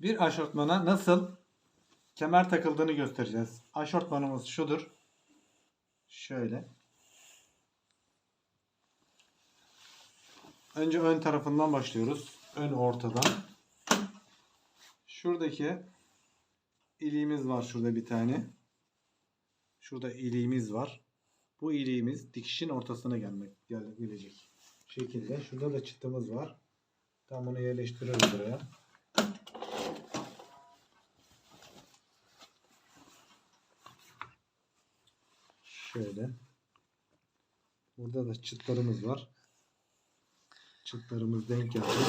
Bir aşortmana nasıl kemer takıldığını göstereceğiz. Aşortmanımız şudur. Şöyle. Önce ön tarafından başlıyoruz. Ön ortadan. Şuradaki iliğimiz var şurada bir tane. Şurada iliğimiz var. Bu iliğimiz dikişin ortasına gelmek gel- gelecek. Şekilde. Şurada da çıtımız var. Tam bunu yerleştiriyoruz buraya. Şöyle. Burada da çıtlarımız var. Çıtlarımız denk gelecek.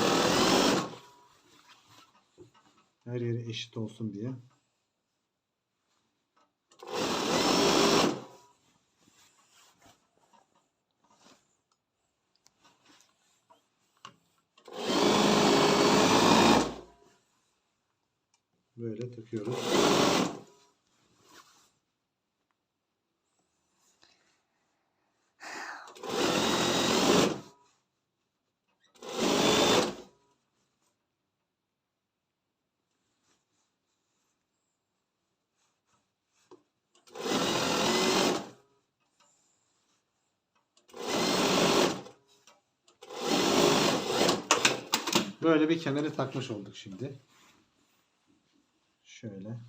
Her yeri eşit olsun diye. Böyle takıyoruz. Böyle bir kemeri takmış olduk şimdi. Şöyle.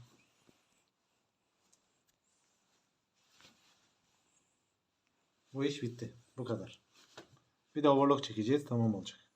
Bu iş bitti. Bu kadar. Bir de overlock çekeceğiz. Tamam olacak.